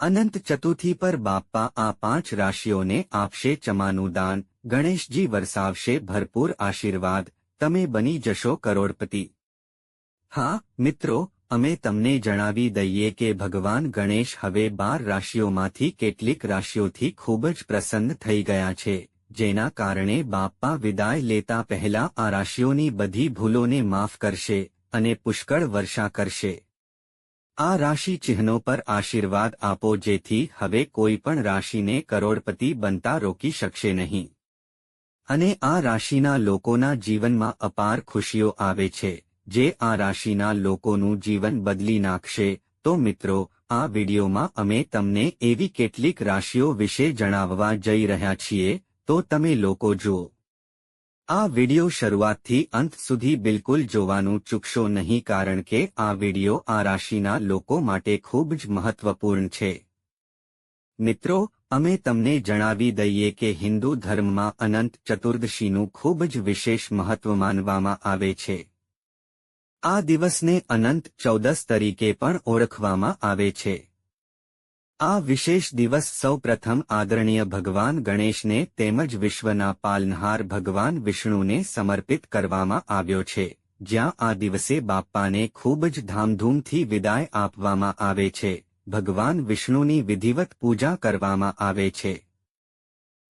અનંત ચતુર્થી પર બાપ્પા આ પાંચ રાશિઓને આપશે ચમાનું દાન ગણેશજી વરસાવશે ભરપૂર આશીર્વાદ, તમે બની જશો કરોડપતિ. હા, મિત્રો, અમે તમને જણાવી દઈએ કે ભગવાન ગણેશ હવે બાર રાશિઓમાંથી કેટલીક રાશિઓથી ખૂબ જ પ્રસન્ન થઈ ગયા છે, જેના કારણે બાપ્પા વિદાય લેતા પહેલા આ રાશિઓની બધી ભૂલોને માફ કરશે અને પુષ્કળ વર્ષા કરશે. આ રાશિ ચિહ્નો પર આશીર્વાદ આપો જેથી હવે કોઈ પણ રાશિને કરોડપતિ બનતા રોકી શકશે નહીં. અને આ રાશિના લોકોના જીવનમાં અપાર ખુશીઓ આવે છે. જે આ રાશિના લોકોનું જીવન બદલી નાખશે, તો મિત્રો, આ વિડીયોમાં અમે તમને એવી કેટલીક રાશિઓ વિશે જણાવવા જઈ રહ્યા છીએ, તો તમે લોકો જુઓ. આ વિડિયો શરૂઆતથી અંત સુધી બિલકુલ જોવાનું ચૂકશો નહીં કારણ કે આ વિડિયો આ રાશિના લોકો માટે ખૂબ જ મહત્વપૂર્ણ છે. મિત્રો, અમે તમને જણાવી દઈએ કે હિન્દુ ધર્મમાં અનંત ચતુર્દશીનું ખૂબ જ વિશેષ મહત્વ માનવામાં આવે છે. આ દિવસને અનંત ચૌદસ તરીકે પણ ઓળખવામાં આવે છે. આ વિશેષ દિવસ સૌ પ્રથમ આદરણીય ભગવાન ગણેશને તેમજ વિશ્વના પાલનહાર ભગવાન વિષ્ણુને સમર્પિત કરવામાં આવ્યો છે, જ્યાં આ દિવસે બાપ્પાને ખૂબ જ ધામધૂમથી વિદાય આપવામાં આવે છે, ભગવાન વિષ્ણુની વિધિવત પૂજા કરવામાં આવે છે.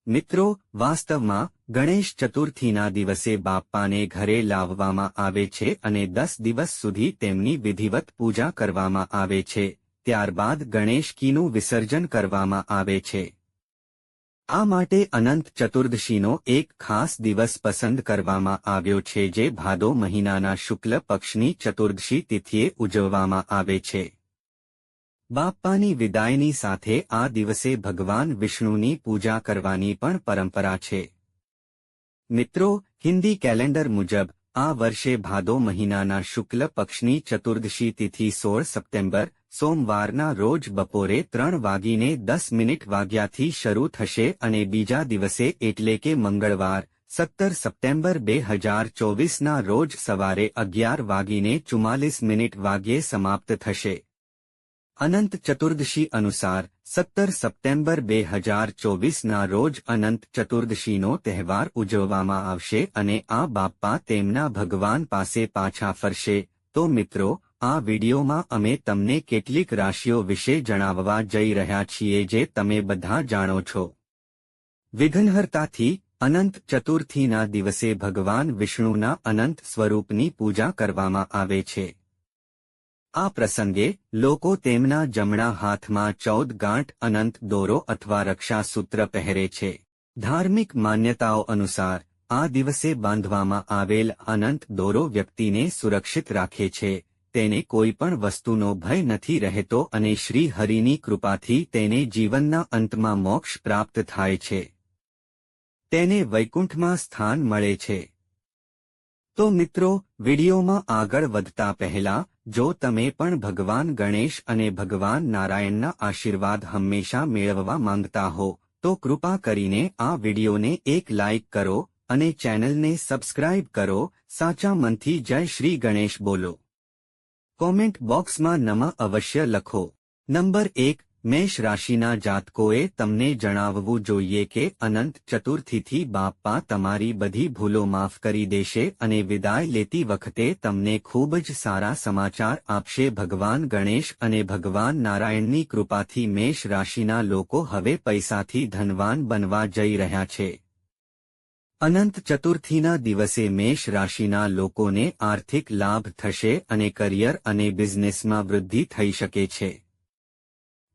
મિત્રો, વાસ્તવમાં, ગણેશ ચતુર્થીના દિવસે બાપ્પાને ઘરે લાવવામાં આવે છે અને દસ દિવસ સુધી તેમની વિધિવત પૂજા કરવામાં આવે છે. ત્યારબાદ ગણેશ વિસર્જન કરવામાં આવે છે. આ માટે અનંત ચતુર્દશીનો એક ખાસ દિવસ પસંદ કરવામાં આવ્યો છે જે ભાદો મહિનાના શુક્લ પક્ષની ચતુર્દશી તિથિએ ઉજવવામાં આવે છે. બાપ્પાની વિદાયની સાથે આ દિવસે ભગવાન વિષ્ણુની પૂજા કરવાની પણ પરંપરા છે. મિત્રો, હિન્દી કેલેન્ડર મુજબ આ વર્ષે ભાદો મહિનાના શુક્લ પક્ષની ચતુર્દશી તિથિ સોળ સપ્ટેમ્બર, સોમવારના રોજ બપોરે ત્રણ વાગીને દસ મિનિટ વાગ્યાથી શરૂ થશે અને બીજા દિવસે એટલે કે મંગળવાર, સત્તર સપ્ટેમ્બર બે હજાર ચોવીસના રોજ સવારે અગિયાર વાગીને ચુમ્માલીસ મિનિટ વાગ્યે સમાપ્ત થશે. અનંત ચતુર્દશી અનુસાર સત્તર સપ્ટેમ્બર બે હજાર ચોવીસના રોજ અનંત ચતુર્દશીનો તહેવાર ઉજવવામાં આવશે અને આ બાપ્પા તેમના ભગવાન પાસે પાછા ફરશે. તો મિત્રો, આ વિડીયોમાં અમે તમને કેટલીક રાશિઓ વિશે જણાવવા જઈ રહ્યા છીએ જે તમે બધા જાણો છો. વિઘ્નહર્તાથી અનંત ચતુર્થીના દિવસે ભગવાન વિષ્ણુના અનંત સ્વરૂપની પૂજા કરવામાં આવે છે. આ પ્રસંગે લોકો તેમના જમણા હાથમાં ચૌદ ગાંઠ અનંત દોરો અથવા રક્ષાસૂત્ર પહેરે છે. ધાર્મિક માન્યતાઓ અનુસાર, આ દિવસે બાંધવામાં આવેલ અનંત દોરો વ્યક્તિને સુરક્ષિત રાખે છે. તેને કોઈ પણ વસ્તુનો ભય નથી રહેતો અને શ્રી હરિની કૃપાથી તેને જીવનના અંતમાં મોક્ષ પ્રાપ્ત થાય છે. તેને વૈકુંઠમાં સ્થાન મળે છે. તો મિત્રો, વિડીયોમાં આગળ વધતા પહેલા જો તમે પણ ભગવાન ગણેશ અને ભગવાન નારાયણના આશીર્વાદ હંમેશા મેળવવા માંગતા હો, તો કૃપા કરીને આ વિડીયોને એક લાઇક કરો અને ચેનલને સબસ્ક્રાઇબ કરો. સાચા મનથી જય શ્રી ગણેશ બોલો. કોમેન્ટ બોક્સમાં નમા અવશ્ય લખો. નંબર એક મેષ રાશિના જાતકોએ તમને જણાવવું જોઈએ કે અનંત ચતુર્થીથી બાપ્પા તમારી બધી ભૂલો માફ કરી દેશે અને વિદાય લેતી વખતે તમને ખૂબ જ સારા સમાચાર આપશે. ભગવાન ગણેશ અને ભગવાન નારાયણની કૃપાથી મેષ રાશિના લોકો હવે પૈસાથી ધનવાન બનવા જઈ રહ્યા છે. અનંત ચતુર્થીના દિવસે મેષ રાશિના લોકોને આર્થિક લાભ થશે અને કરિયર અને બિઝનેસમાં વૃદ્ધિ થઈ શકે છે.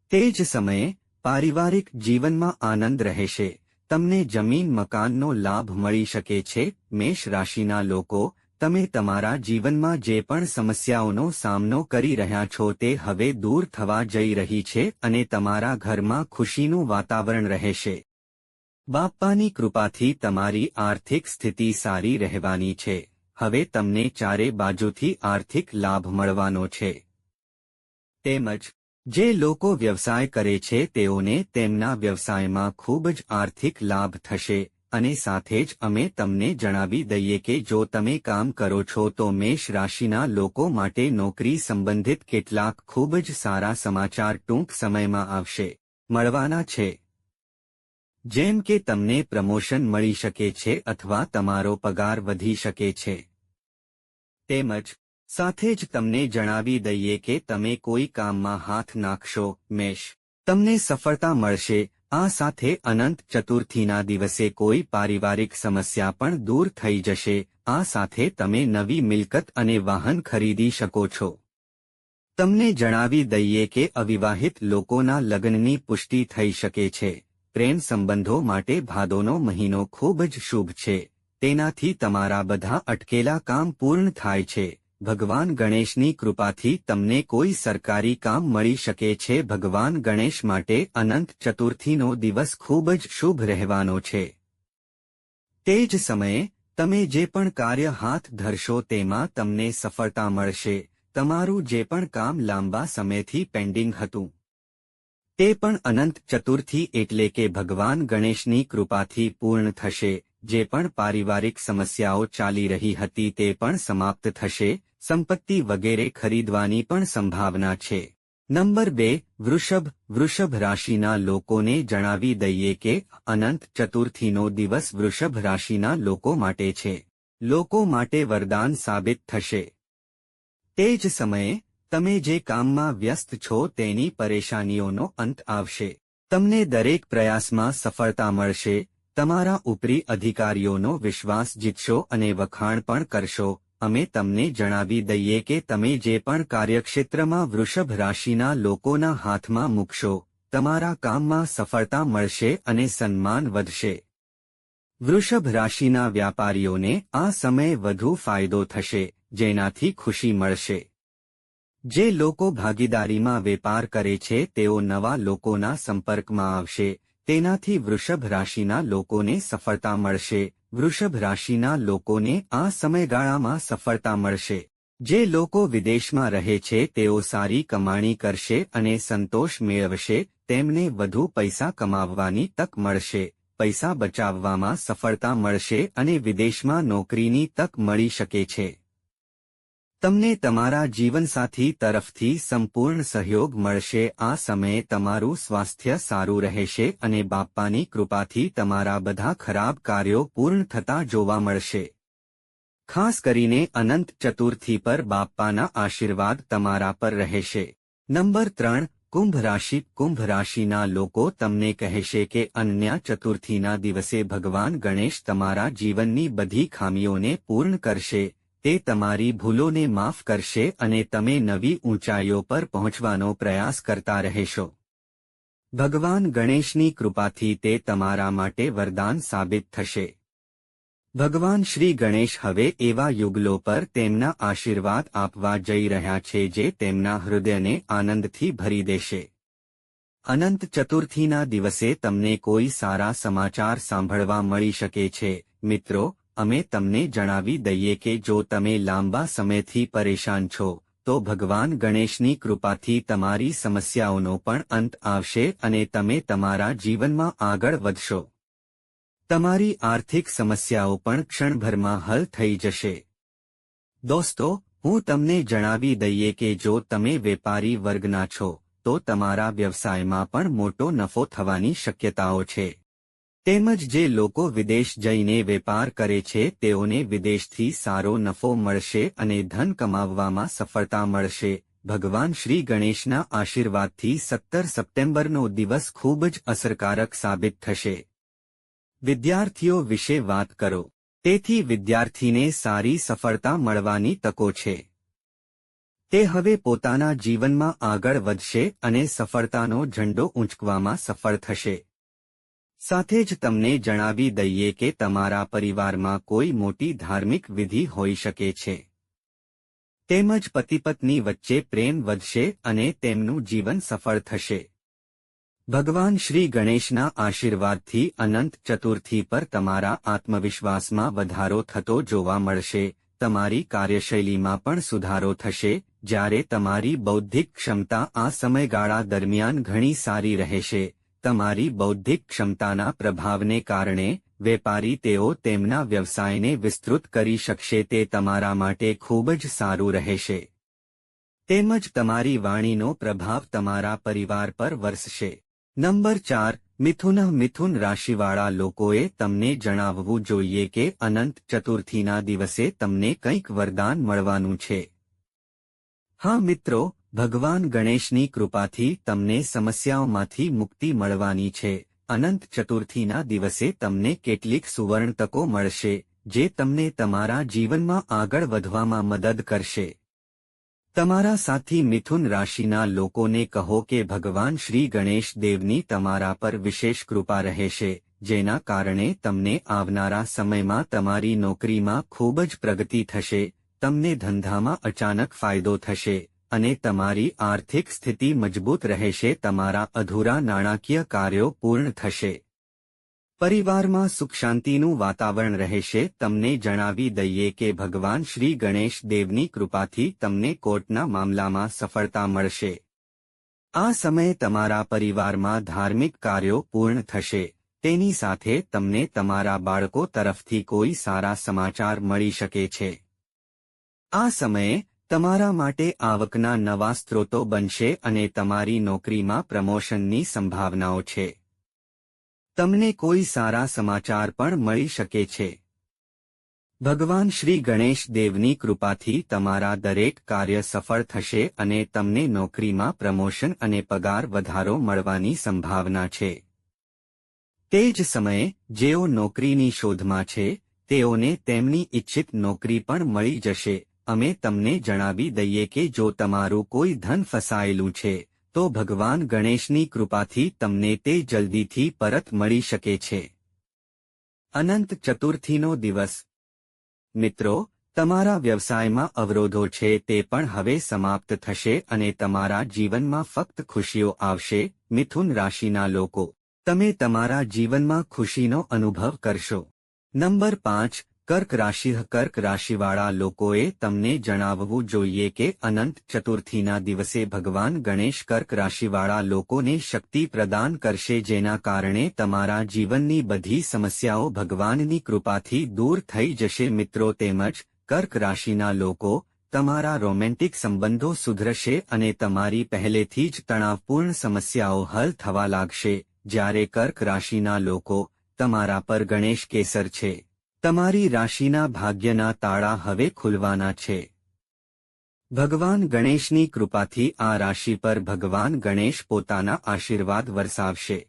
તે જ સમયે પારિવારિક જીવનમાં આનંદ રહેશે. તમને જમીન મકાનનો લાભ મળી શકે છે. મેષ રાશિના લોકો, તમે તમારા જીવનમાં જે પણ સમસ્યાઓનો સામનો કરી રહ્યા છો તે હવે દૂર થવા જઈ રહી છે અને તમારા ઘરમાં ખુશીનું વાતાવરણ રહેશે. બાપ્પાની કૃપાથી તમારી આર્થિક સ્થિતિ સારી રહેવાની છે. હવે તમને ચારે બાજુથી આર્થિક લાભ મળવાનો છે. તેમજ જે લોકો વ્યવસાય કરે છે તેઓને તેમના વ્યવસાયમાં ખૂબ જ આર્થિક લાભ થશે, અને સાથે જ અમે તમને જણાવી દઈએ કે જો તમે કામ કરો છો તો મેષ રાશિના લોકો માટે નોકરી સંબંધિત કેટલાક ખૂબ જ સારા સમાચાર ટૂંક સમયમાં આવશે. મળવાના છે. જેમ કે તમને પ્રમોશન મળી શકે છે અથવા તમારો પગાર વધી શકે છે. તેમજ સાથે જ તમને જણાવી દઈએ કે તમે કોઈ કામમાં હાથ નાખશો, મેષ. તમને સફળતા મળશે. આ સાથે અનંત ચતુર્થીના દિવસે કોઈ પારિવારિક સમસ્યા પણ દૂર થઈ જશે. આ સાથે તમે નવી મિલકત અને વાહન ખરીદી શકો છો. તમને જણાવી દઈએ કે અવિવાહિત લોકોના લગ્નની પુષ્ટિ થઈ શકે છે. પ્રેમ સંબંધો માટે ભાદોનો મહિનો ખૂબ જ શુભ છે. તેનાથી તમારા બધા અટકેલા કામ પૂર્ણ થાય છે. ભગવાન ગણેશની કૃપાથી તમને કોઈ સરકારી કામ મળી શકે છે. ભગવાન ગણેશ માટે અનંત ચતુર્થીનો દિવસ ખૂબ જ શુભ રહેવાનો છે. તે જ સમયે, તમે જે પણ કાર્ય હાથ ધરશો તેમાં તમને સફળતા મળશે. તમારું જે પણ કામ લાંબા સમયથી પેન્ડિંગ હતું. તે પણ અનંત ચતુર્થી એટલે કે ભગવાન ગણેશની કૃપાથી પૂર્ણ થશે. જે પણ પારિવારિક સમસ્યાઓ ચાલી રહી હતી તે પણ સમાપ્ત થશે, સંપત્તિ વગેરે ખરીદવાની પણ સંભાવના છે. નંબર બે, વૃષભ વૃષભ રાશિના લોકોને જણાવી દઈએ કે અનંત ચતુર્થીનો દિવસ વૃષભ રાશિના લોકો માટે છે. લોકો માટે વરદાન સાબિત થશે. તે જ સમયે, તમે જે કામમાં વ્યસ્ત છો તેની પરેશાનીઓનો અંત આવશે. તમને દરેક પ્રયાસમાં સફળતા મળશે તમારા ઉપરી અધિકારીઓનો વિશ્વાસ જીતશો અને વખાણ પણ કરશો. અમે તમને જણાવી દઈએ કે તમે જે પણ કાર્યક્ષેત્રમાં વૃષભ રાશિના લોકોના હાથમાં મૂકશો, તમારા કામમાં સફળતા મળશે અને સન્માન વધશે. વૃષભ રાશિના વ્યાપારીઓને આ સમયે વધુ ફાયદો થશે, જેનાથી ખુશી મળશે. જે લોકો ભાગીદારીમાં વેપાર કરે છે, તેઓ નવા લોકોના સંપર્કમાં આવશે. તેનાથી વૃષભ રાશિના લોકોને સફળતા મળશે. વૃષભ રાશિના લોકોને આ સમયગાળામાં સફળતા મળશે. જે લોકો વિદેશમાં રહે છે, તેઓ સારી કમાણી કરશે અને સંતોષ મેળવશે. તેમને વધુ પૈસા કમાવવાની તક મળશે. પૈસા બચાવવામાં સફળતા મળશે અને વિદેશમાં નોકરીની તક મળી શકે છે. તમને તમારા જીવનસાથી તરફથી સંપૂર્ણ સહયોગ મળશે. આ સમયે તમારું સ્વાસ્થ્ય સારું રહેશે અને બાપ્પાની કૃપાથી તમારા બધા ખરાબ કાર્યો પૂર્ણ થતા જોવા મળશે. ખાસ કરીને અનંત ચતુર્થી પર બાપ્પાના આશીર્વાદ તમારા પર રહેશે. નંબર ત્રણ, કુંભ રાશિ. કુંભ રાશિના લોકો તમને કહેશે કે અન્ય ચતુર્થીના દિવસે ભગવાન ગણેશ તમારા જીવનની બધી ખામીઓને પૂર્ણ કરશે. તે તમારી ભૂલોને માફ કરશે અને તમે નવી ઊંચાઈઓ પર પહોંચવાનો પ્રયાસ કરતા રહેશો. ભગવાન ગણેશની કૃપાથી તે તમારા માટે વરદાન સાબિત થશે. ભગવાન શ્રી ગણેશ હવે એવા યુગલો પર તેમના આશીર્વાદ આપવા જઈ રહ્યા છે જે તેમના હૃદયને આનંદથી ભરી દેશે. અનંત ચતુર્થીના દિવસે તમને કોઈ સારા સમાચાર સાંભળવા મળી શકે છે. મિત્રો અમે તમને જણાવી દઈએ કે જો તમે લાંબા સમયથી પરેશાન છો, તો ભગવાન ગણેશની કૃપાથી તમારી સમસ્યાઓનો પણ અંત આવશે અને તમે તમારા જીવનમાં આગળ વધશો. તમારી આર્થિક સમસ્યાઓ પણ ક્ષણભરમાં હલ થઈ જશે. દોસ્તો, હું તમને જણાવી દઈએ કે જો તમે વેપારી વર્ગના છો, તો તમારા વ્યવસાયમાં પણ મોટો નફો થવાની શક્યતાઓ છે. તેમજ જે લોકો વિદેશ જઈને વેપાર કરે છે, તેઓને વિદેશથી સારો નફો મળશે અને ધન કમાવવામાં સફળતા મળશે. ભગવાન શ્રી ગણેશના આશીર્વાદથી સત્તર સપ્ટેમ્બરનો દિવસ ખૂબ જ અસરકારક સાબિત થશે. વિદ્યાર્થીઓ વિશે વાત કરો. તેથી વિદ્યાર્થીને સારી સફળતા મળવાની તકો છે. તે હવે પોતાના જીવનમાં આગળ વધશે અને સફળતાનો ઝંડો ઊંચકવામાં સફળ થશે. સાથે જ તમને જણાવી દઈએ કે તમારા પરિવારમાં કોઈ મોટી ધાર્મિક વિધિ હોઈ શકે છે. તેમજ પતિપત્ની વચ્ચે પ્રેમ વધશે અને તેમનું જીવન સફળ થશે. ભગવાન શ્રી ગણેશના આશીર્વાદથી અનંત ચતુર્થી પર તમારા આત્મવિશ્વાસમાં વધારો થતો જોવા મળશે, તમારી કાર્યશૈલીમાં પણ સુધારો થશે, જ્યારે તમારી બૌદ્ધિક ક્ષમતા આ સમયગાળા દરમિયાન ઘણી સારી રહેશે. તમારી બૌદ્ધિક ક્ષમતાના પ્રભાવને કારણે વેપારી તેઓ તેમના વ્યવસાયને વિસ્તૃત કરી શકશે તે તમારા માટે ખૂબ જ સારું રહેશે. તેમજ તમારી વાણીનો પ્રભાવ તમારા પરિવાર પર વરસશે. નંબર ચાર, મિથુન મિથુન રાશિવાળા લોકોએ તમને જણાવવું જોઈએ કે અનંત ચતુર્થીના દિવસે તમને કંઈક વરદાન મળવાનું છે. હા મિત્રો ભગવાન ગણેશની કૃપાથી તમને સમસ્યાઓમાંથી મુક્તિ મળવાની છે. અનંત ચતુર્થીના દિવસે તમને કેટલીક સુવર્ણ તકો મળશે, જે તમને તમારા જીવનમાં આગળ વધવામાં મદદ કરશે. તમારા સાથી મિથુન રાશિના લોકોને કહો કે ભગવાન શ્રી ગણેશ દેવની તમારા પર વિશેષ કૃપા રહેશે, જેના કારણે તમને આવનારા સમયમાં તમારી નોકરીમાં ખૂબ જ પ્રગતિ થશે, તમને ધંધામાં અચાનક ફાયદો થશે. અને તમારી આર્થિક સ્થિતિ મજબૂત રહેશે, તમારા અધૂરા નાણાકીય કાર્યો પૂર્ણ થશે. પરિવારમાં સુખ શાંતિનું વાતાવરણ રહેશે. તમને જણાવી દઈએ કે ભગવાન શ્રી ગણેશ દેવની કૃપાથી તમને કોર્ટના મામલામાં સફળતા મળશે. આ સમયે તમારા પરિવારમાં ધાર્મિક કાર્યો પૂર્ણ થશે. તેની સાથે તમને તમારા બાળકો તરફથી કોઈ સારા સમાચાર મળી શકે છે. આ સમયે તમારા માટે આવકના નવા સ્ત્રોતો બનશે અને તમારી નોકરીમાં પ્રમોશનની સંભાવનાઓ છે. તમને કોઈ સારા સમાચાર પણ મળી શકે છે. ભગવાન શ્રી ગણેશ દેવની કૃપાથી તમારા દરેક કાર્ય સફળ થશે અને તમને નોકરીમાં પ્રમોશન અને પગાર વધારો મળવાની સંભાવના છે. તે જ સમયે, જેઓ નોકરીની શોધમાં છે, તેઓને તેમની ઇચ્છિત નોકરી પણ મળી જશે. અમે તમને જણાવી દઈએ કે જો તમારું કોઈ ધન ફસાયેલું છે, તો ભગવાન ગણેશની કૃપાથી તમને તે જલ્દીથી પરત મળી શકે છે. અનંત ચતુર્થીનો દિવસ. મિત્રો, તમારા વ્યવસાયમાં અવરોધો છે તે પણ હવે સમાપ્ત થશે અને તમારા જીવનમાં ફક્ત ખુશીઓ આવશે, મિથુન રાશિના લોકો. તમે તમારા જીવનમાં ખુશીનો અનુભવ કરશો. નંબર પાંચ કર્ક રાશિ કર્ક રાશિવાળા લોકોએ તમને જણાવવું જોઈએ કે અનંત ચતુર્થીના દિવસે ભગવાન ગણેશ કર્ક રાશિવાળા લોકોને શક્તિ પ્રદાન કરશે જેના કારણે તમારા જીવનની બધી સમસ્યાઓ ભગવાનની કૃપાથી દૂર થઈ જશે. મિત્રો તેમજ કર્ક રાશિના લોકો, તમારા રોમેન્ટિક સંબંધો સુધરશે અને તમારી પહેલેથી જ તણાવપૂર્ણ સમસ્યાઓ હલ થવા લાગશે. જ્યારે કર્ક રાશિના લોકો તમારા પર ગણેશ કેસર છે. તમારી રાશિના ભાગ્યના તાળા હવે ખુલવાના છે. ભગવાન ગણેશની કૃપાથી આ રાશિ પર ભગવાન ગણેશ પોતાના આશીર્વાદ વરસાવશે.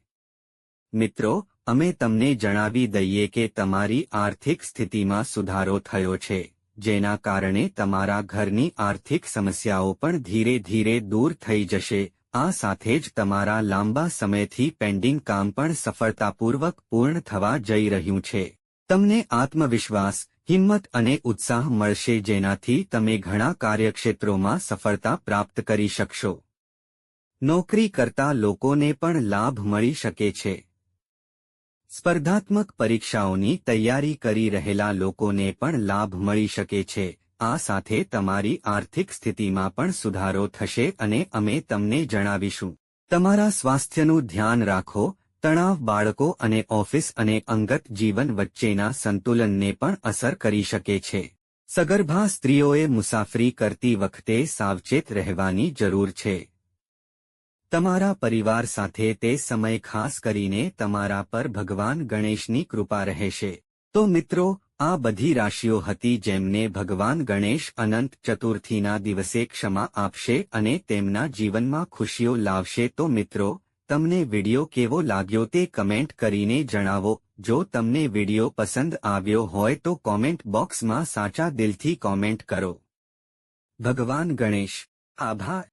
મિત્રો, અમે તમને જણાવી દઈએ કે તમારી આર્થિક સ્થિતિમાં સુધારો થયો છે, જેના કારણે તમારા ઘરની આર્થિક સમસ્યાઓ પણ ધીરે ધીરે દૂર થઈ જશે, આ સાથે જ તમારા લાંબા સમયથી પેન્ડિંગ કામ પણ સફળતાપૂર્વક પૂર્ણ થવા જઈ રહ્યું છે. તમને આત્મવિશ્વાસ, હિંમત અને ઉત્સાહ મળશે જેનાથી તમે ઘણા કાર્યક્ષેત્રોમાં સફળતા પ્રાપ્ત કરી શકશો. નોકરી કરતા લોકોને પણ લાભ મળી શકે છે. સ્પર્ધાત્મક પરીક્ષાઓની તૈયારી કરી રહેલા લોકોને પણ લાભ મળી શકે છે. આ સાથે તમારી આર્થિક સ્થિતિમાં પણ સુધારો થશે અને અમે તમને જણાવીશું. તમારા સ્વાસ્થ્યનું ધ્યાન રાખો તણાવ બાળકો અને ઓફિસ અને અંગત જીવન વચ્ચેના સંતુલનને પણ અસર કરી શકે છે. સગર્ભા સ્ત્રીઓએ મુસાફરી કરતી વખતે સાવચેત રહેવાની જરૂર છે. તમારા પરિવાર સાથે તે સમય ખાસ કરીને તમારા પર ભગવાન ગણેશની કૃપા રહેશે. તો મિત્રો, આ બધી રાશિઓ હતી જેમને ભગવાન ગણેશ અનંત ચતુર્થીના દિવસે ક્ષમા આપશે અને તેમના જીવનમાં ખુશીઓ લાવશે. તો મિત્રો તમને વિડિયો કેવો લાગ્યો તે કમેન્ટ કરીને જણાવો. જો તમને વિડિયો પસંદ આવ્યો હોય તો કોમેન્ટ બોક્સમાં સાચા દિલથી કોમેન્ટ કરો. ભગવાન ગણેશ. આભાર.